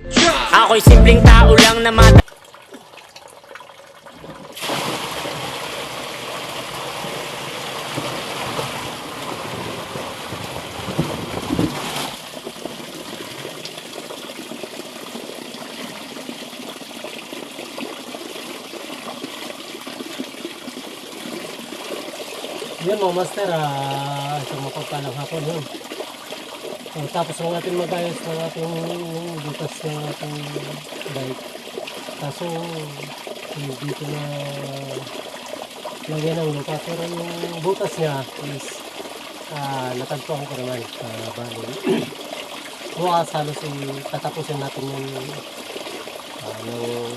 Ako'y simpleng tao lang na mata Yun mga master, ah, isang mapagpalang hapon yun. So, tapos lang natin magayos ng ating butas ng ating bike. Kaso, hindi ko na lagyan ng lupa. Pero yung butas niya is ah, natagpuan ko naman. Uh, bali. Bukas halos eh, tatapusin natin yung ah, yung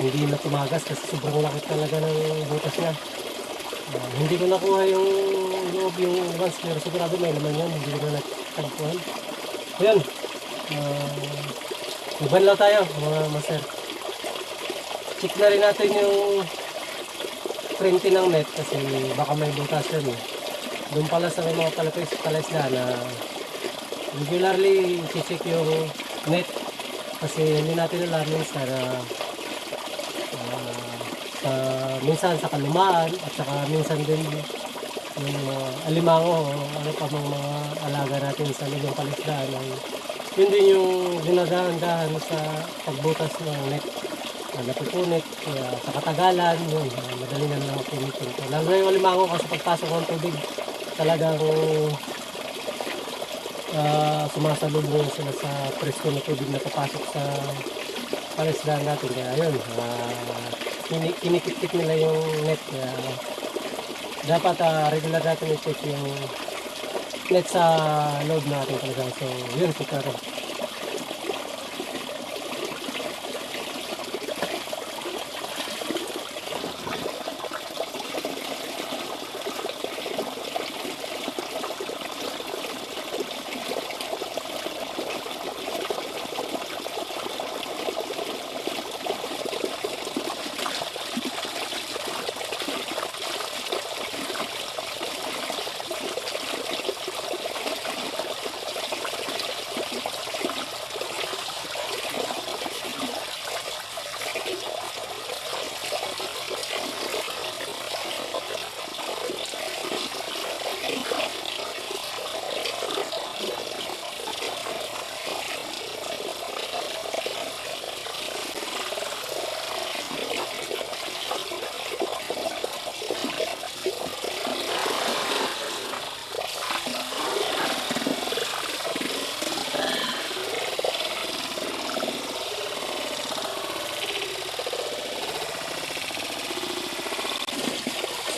hindi na tumagas kasi sobrang laki talaga ng butas niya. Ah, hindi ko nakuha yung loob yung once pero sigurado may laman yan. Hindi ko na natagpuan. Ayan. Uh, Magbanlaw tayo mga master. Check na rin natin yung printing ng net kasi baka may butas yun eh. Doon pala sa mga palapis palaisda na regularly check yung net kasi hindi natin alam minsan na ah, sa minsan sa kalumaan at saka minsan din yung mga alimango o ano pa mga, mga alaga natin sa lugang palisdaan ay yun din yung dinadahan-dahan sa pagbutas ng net. Uh, napupunit kaya sa katagalan yun ah, madali na lang punitin ko lalo yung alimango kasi pagpasok ng tubig talagang uh, sumasalubong sila sa presko na tubig na papasok sa palisdaan natin. Kaya yun uh, kini- kinikit nila yung net kaya dapat ah, regular natin i-check yung net sa load natin talaga. So yun check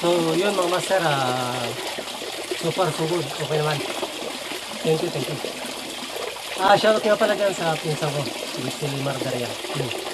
So, yun mga master, ah, so far so good. Okay naman. Thank you, thank you. Ah, shoutout nga pala dyan sa pinsan ko, si Margaria. Yun.